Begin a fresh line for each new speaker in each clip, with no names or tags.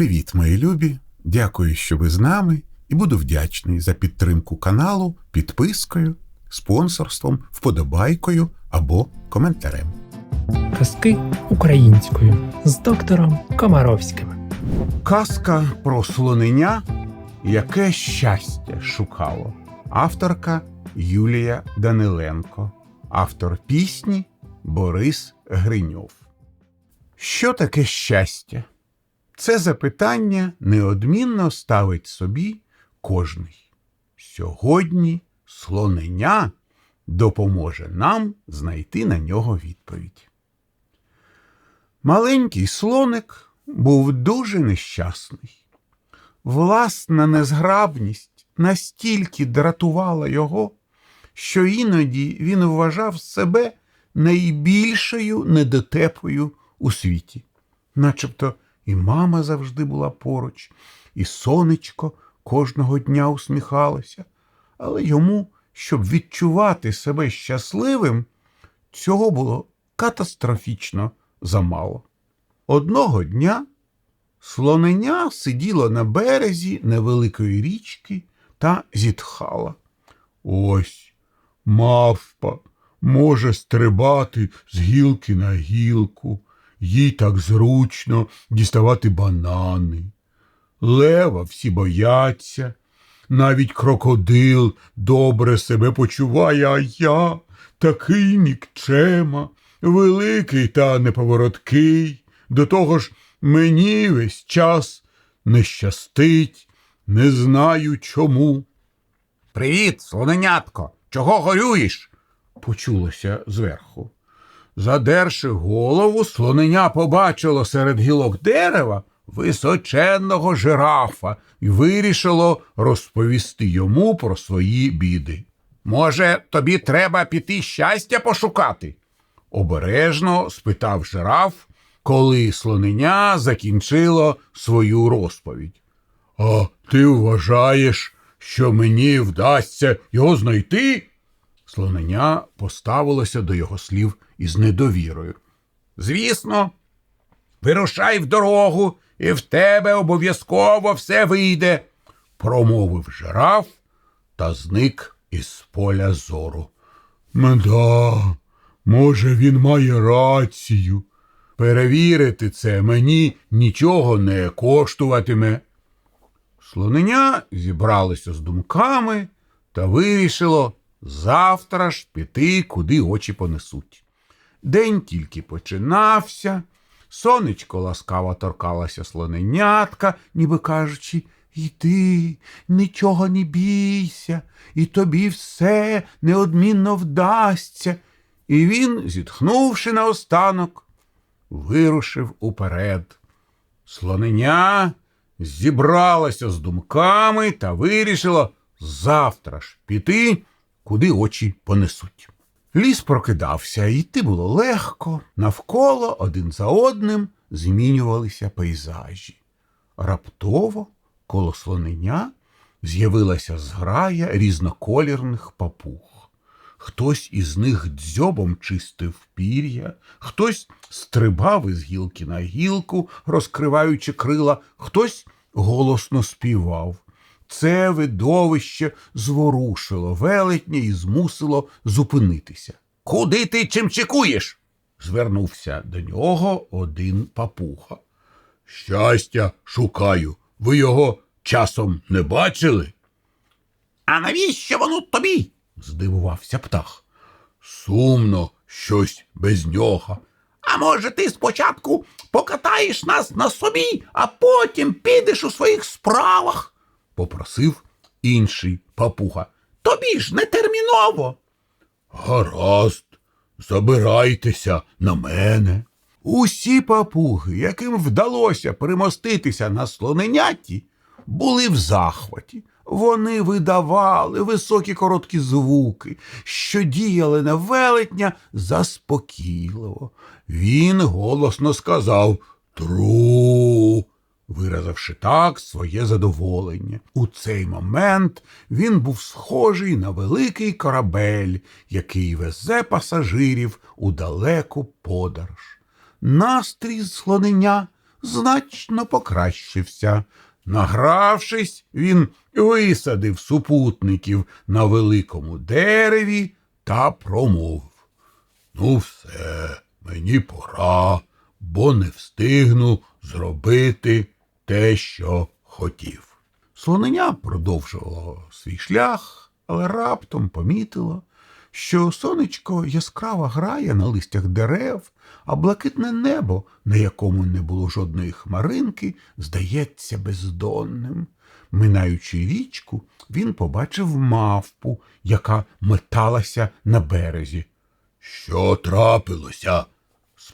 Привіт, мої любі! Дякую, що ви з нами, і буду вдячний за підтримку каналу підпискою, спонсорством, вподобайкою або коментарем.
Казки українською з доктором Комаровським.
Казка про слонення, яке щастя шукало. Авторка Юлія Даниленко, автор пісні Борис Гриньов. Що таке щастя? Це запитання неодмінно ставить собі кожний. Сьогодні слонення допоможе нам знайти на нього відповідь. Маленький слоник був дуже нещасний. Власна незграбність настільки дратувала його, що іноді він вважав себе найбільшою недотепою у світі, начебто і мама завжди була поруч, і сонечко кожного дня усміхалося, але йому, щоб відчувати себе щасливим, цього було катастрофічно замало. Одного дня слоненя сиділо на березі невеликої річки та зітхала. Ось мавпа може стрибати з гілки на гілку, їй так зручно діставати банани. Лева всі бояться, навіть крокодил добре себе почуває, а я такий нікчема, великий та неповороткий. До того ж, мені весь час не щастить, не знаю чому. Привіт, слоненятко, чого горюєш? почулося зверху. Задерши голову, слоненя побачило серед гілок дерева височенного жирафа і вирішило розповісти йому про свої біди. Може, тобі треба піти щастя пошукати? обережно спитав жираф, коли слоненя закінчило свою розповідь. А ти вважаєш, що мені вдасться його знайти? Слоненя поставилося до його слів із недовірою. Звісно, вирушай в дорогу, і в тебе обов'язково все вийде, промовив жираф та зник із поля зору. Мда, може, він має рацію. Перевірити це мені нічого не коштуватиме. Слоненя зібралося з думками та вирішило завтра ж піти, куди очі понесуть. День тільки починався, сонечко ласкаво торкалося слоненятка, ніби кажучи, йди, нічого не бійся, і тобі все неодмінно вдасться. І він, зітхнувши наостанок, вирушив уперед. Слоненя зібралася з думками та вирішила завтра ж піти, куди очі понесуть. Ліс прокидався, йти було легко, навколо один за одним змінювалися пейзажі. Раптово коло слонення з'явилася зграя різноколірних папуг. Хтось із них дзьобом чистив пір'я, хтось стрибав із гілки на гілку, розкриваючи крила, хтось голосно співав. Це видовище зворушило велетня і змусило зупинитися. Куди ти чимчикуєш? звернувся до нього один папуха. Щастя шукаю. Ви його часом не бачили? А навіщо воно тобі? здивувався птах. Сумно щось без нього. А може, ти спочатку покатаєш нас на собі, а потім підеш у своїх справах? Попросив інший папуга. Тобі ж не терміново. Гаразд, забирайтеся на мене. Усі папуги, яким вдалося примоститися на слоненяті, були в захваті. Вони видавали високі короткі звуки, що діяли на велетня заспокійливо. Він голосно сказав Тру, виразивши так своє задоволення. У цей момент він був схожий на великий корабель, який везе пасажирів у далеку подорож. Настрій слонення значно покращився. Награвшись, він висадив супутників на великому дереві та промовив. Ну, все, мені пора, бо не встигну зробити те, що хотів. Слоненя продовжувало свій шлях, але раптом помітило, що сонечко яскраво грає на листях дерев, а блакитне небо, на якому не було жодної хмаринки, здається бездонним. Минаючи річку, він побачив мавпу, яка металася на березі. Що трапилося?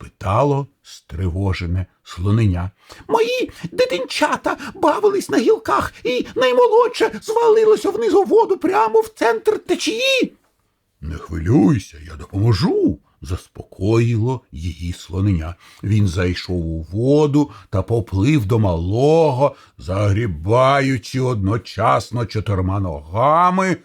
Спитало стривожене слоненя. Мої дитинчата бавились на гілках, і наймолодше звалилося вниз у воду прямо в центр течії. Не хвилюйся, я допоможу, заспокоїло її слоненя. Він зайшов у воду та поплив до малого, загрібаючи одночасно чотирма ногами.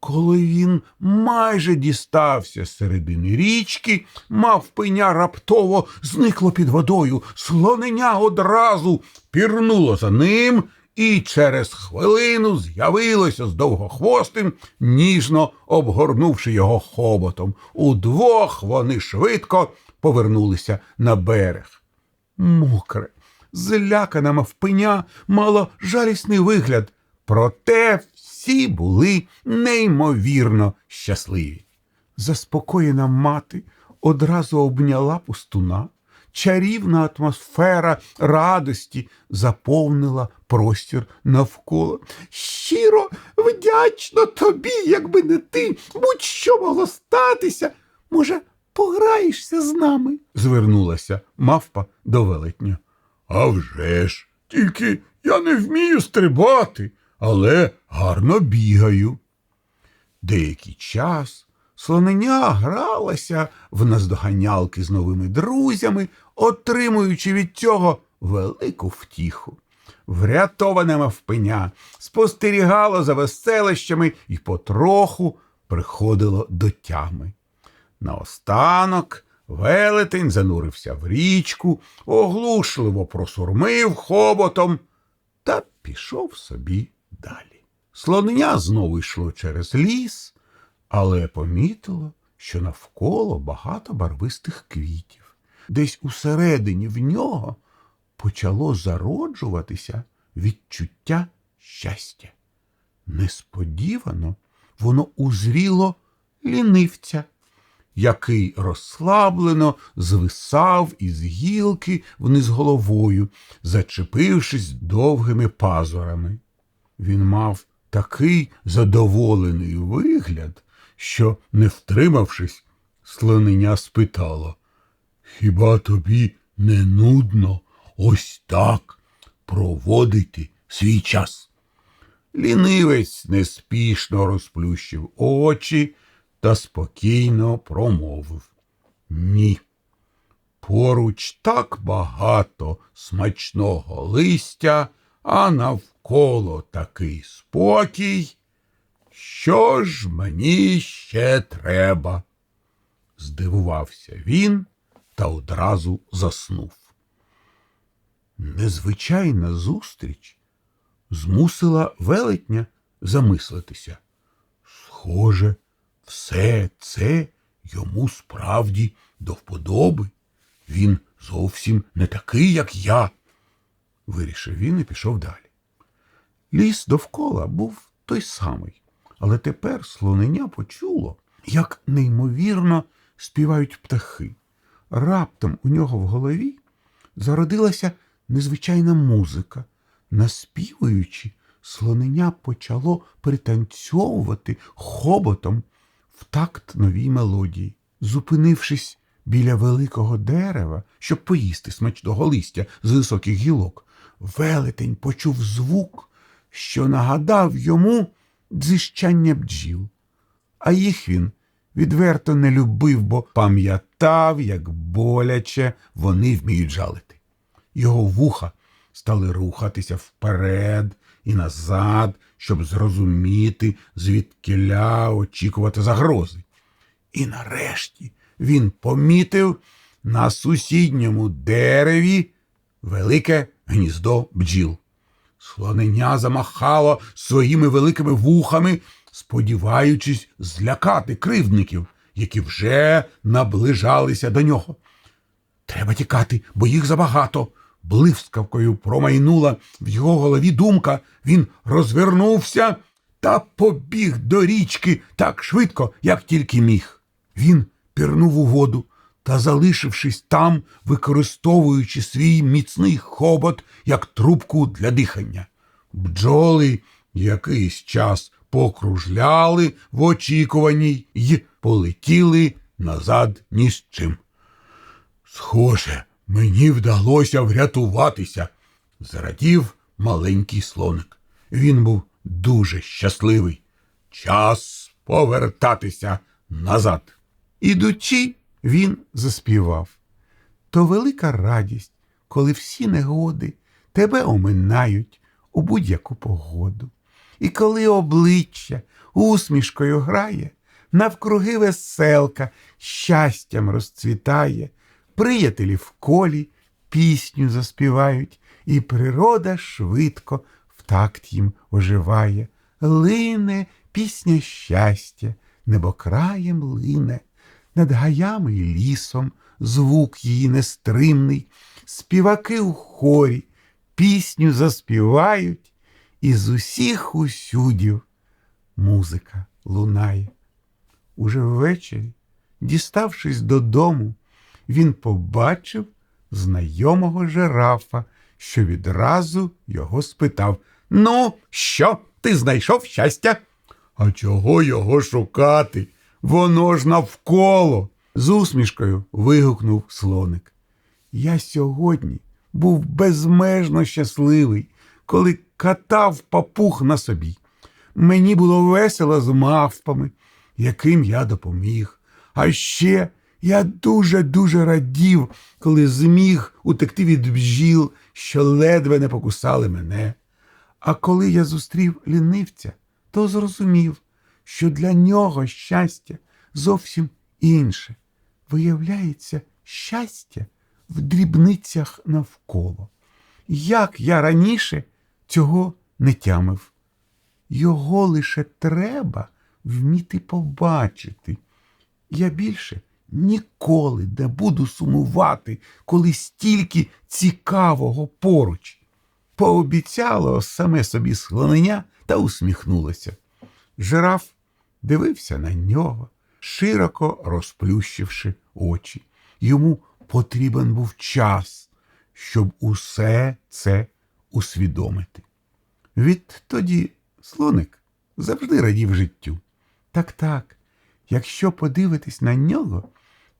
Коли він майже дістався середини річки, мавпеня раптово зникло під водою, слоненя одразу пірнуло за ним, і через хвилину з'явилося з довгохвостим, ніжно обгорнувши його хоботом. Удвох вони швидко повернулися на берег. Мокре, злякана мавпеня мала жалісний вигляд, проте всі були неймовірно щасливі. Заспокоєна мати одразу обняла пустуна. Чарівна атмосфера радості заповнила простір навколо. Щиро вдячно тобі, якби не ти, будь-що могло статися. Може, пограєшся з нами? звернулася мавпа до велетня. А вже ж, тільки я не вмію стрибати, але гарно бігаю. Деякий час слоненя гралася в наздоганялки з новими друзями, отримуючи від цього велику втіху. Врятоване мавпеня спостерігало за веселищами і потроху приходило до тями. Наостанок велетень занурився в річку, оглушливо просурмив хоботом та пішов собі далі. Слонення знову йшло через ліс, але помітило, що навколо багато барвистих квітів. Десь усередині в нього почало зароджуватися відчуття щастя. Несподівано воно узріло лінивця, який розслаблено звисав із гілки вниз головою, зачепившись довгими пазурами. Він мав такий задоволений вигляд, що, не втримавшись, слоненя спитало Хіба тобі не нудно ось так проводити свій час? Лінивець неспішно розплющив очі та спокійно промовив Ні. Поруч так багато смачного листя, а навколо такий спокій. Що ж мені ще треба? Здивувався він та одразу заснув. Незвичайна зустріч змусила велетня замислитися. Схоже, все це йому справді до вподоби. Він зовсім не такий, як я, вирішив він і пішов далі. Ліс довкола був той самий, але тепер слонення почуло, як неймовірно співають птахи. Раптом у нього в голові зародилася незвичайна музика. Наспівуючи, слонення почало пританцьовувати хоботом в такт новій мелодії. Зупинившись біля великого дерева, щоб поїсти смачного листя з високих гілок, велетень почув звук, що нагадав йому дзищання бджіл. А їх він відверто не любив, бо пам'ятав, як боляче вони вміють жалити. Його вуха стали рухатися вперед і назад, щоб зрозуміти, звідкиля очікувати загрози. І нарешті він помітив на сусідньому дереві велике гніздо бджіл. Слонення замахало своїми великими вухами, сподіваючись злякати кривдників, які вже наближалися до нього. Треба тікати, бо їх забагато. Блискавкою промайнула в його голові думка. Він розвернувся та побіг до річки так швидко, як тільки міг. Він пірнув у воду та, залишившись там, використовуючи свій міцний хобот як трубку для дихання. Бджоли якийсь час покружляли в очікуванні й полетіли назад ні з чим. Схоже, мені вдалося врятуватися, зрадів маленький слоник. Він був дуже щасливий. Час повертатися назад. Ідучи, він заспівав. То велика радість, коли всі негоди тебе оминають у будь-яку погоду. І коли обличчя усмішкою грає, навкруги веселка щастям розцвітає, приятелі в колі пісню заспівають, і природа швидко в такт їм оживає. Лине пісня щастя, небокраєм лине, над гаями й лісом звук її нестримний, співаки у хорі пісню заспівають, і з усіх усюдів музика лунає. Уже ввечері, діставшись додому, він побачив знайомого жирафа, що відразу його спитав: Ну, що, ти знайшов щастя? А чого його шукати? Воно ж навколо. з усмішкою вигукнув слоник. Я сьогодні був безмежно щасливий, коли катав папух на собі. Мені було весело з мавпами, яким я допоміг. А ще я дуже-дуже радів, коли зміг утекти від бджіл, що ледве не покусали мене. А коли я зустрів лінивця, то зрозумів, що для нього щастя зовсім інше. Виявляється, щастя в дрібницях навколо. Як я раніше цього не тямив. Його лише треба вміти побачити. Я більше ніколи не буду сумувати, коли стільки цікавого поруч. Пообіцяло саме собі слонення та усміхнулося. Жираф дивився на нього, широко розплющивши очі. Йому потрібен був час, щоб усе це усвідомити. Відтоді слоник завжди радів життю. Так, так, якщо подивитись на нього,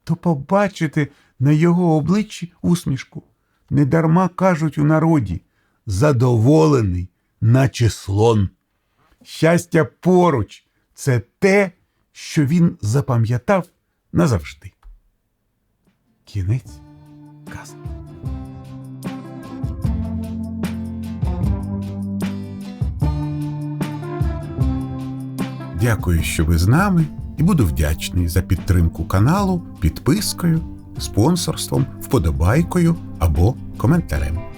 то побачите на його обличчі усмішку. Недарма кажуть у народі задоволений, наче слон. Щастя поруч це те, що він запам'ятав назавжди. Кінець казки. Дякую, що ви з нами, і буду вдячний за підтримку каналу підпискою, спонсорством, вподобайкою або коментарем.